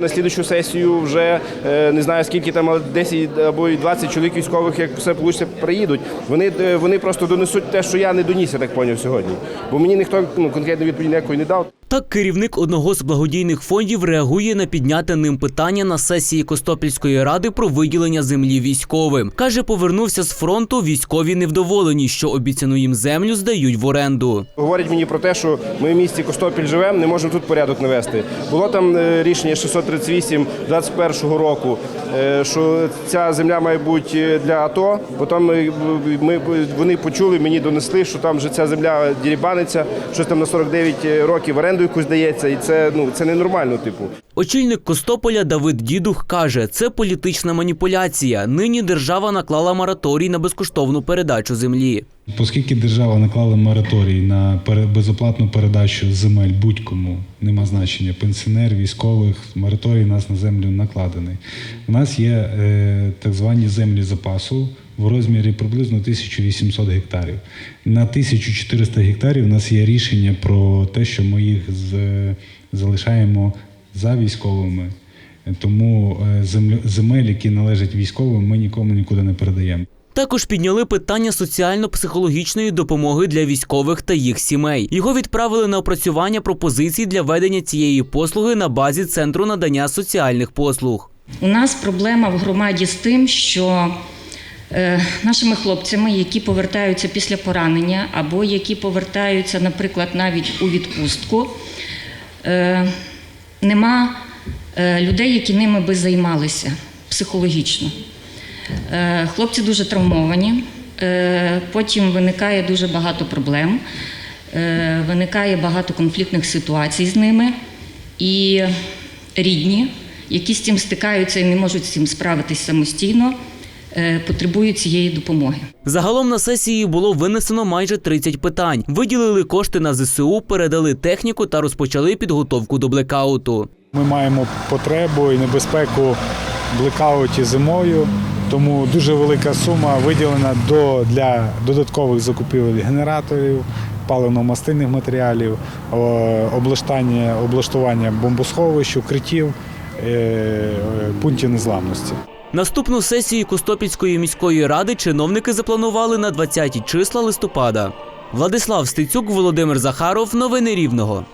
На слідчу сесію вже е, не знаю скільки там, але 10 або й 20 чоловік військових, як все вийде, приїдуть. Вони, е, вони просто донесуть те, що я не доніс, я так поняв сьогодні. Бо мені ніхто ну, конкретно відповіді ніякої не дав. Так, керівник одного з благодійних фондів реагує на підняте ним питання на сесії Костопільської ради про виділення землі військовим. Каже, повернувся з фронту. Військові невдоволені, що обіцяну їм землю здають в оренду. Говорять мені про те, що ми в місті Костопіль живемо, не можемо тут порядок навести. Було там е, рішення 638 21 року, е, що ця земля має бути е, для АТО. Потім ми, вони почули, мені донесли, що там вже ця земля дірібаниться, щось там на 49 років в оренду якусь дається, і це ну це ненормально, типу. Очільник Костополя Давид Дідух каже, це політична маніпуляція. Нині держава наклала мораторій на безкоштовну передачу землі. Оскільки держава наклала мораторій на безоплатну передачу земель будь-кому, нема значення пенсіонер, військових, мораторій у нас на землю накладений. У нас є е, так звані землі запасу в розмірі приблизно 1800 гектарів. На 1400 гектарів у нас є рішення про те, що ми їх з- залишаємо за військовими. Тому е, землю- земель, які належать військовим, ми нікому нікуди не передаємо. Також підняли питання соціально-психологічної допомоги для військових та їх сімей. Його відправили на опрацювання пропозицій для ведення цієї послуги на базі центру надання соціальних послуг. У нас проблема в громаді з тим, що нашими хлопцями, які повертаються після поранення, або які повертаються, наприклад, навіть у відпустку, е, нема е, людей, які ними би займалися психологічно. Е, хлопці дуже травмовані, е, потім виникає дуже багато проблем, е, виникає багато конфліктних ситуацій з ними. І рідні, які з цим стикаються і не можуть з цим справитись самостійно, е, потребують цієї допомоги. Загалом на сесії було винесено майже 30 питань. Виділили кошти на ЗСУ, передали техніку та розпочали підготовку до блекауту. Ми маємо потребу і небезпеку блекауті зимою, тому дуже велика сума виділена до, для додаткових закупівель генераторів, паливно-мастильних матеріалів, о, облаштання, облаштування бомбосховищ, укриттів, е, е, пунктів незламності. Наступну сесію Костопільської міської ради чиновники запланували на 20 числа листопада. Владислав Стецюк, Володимир Захаров. Новини Рівного.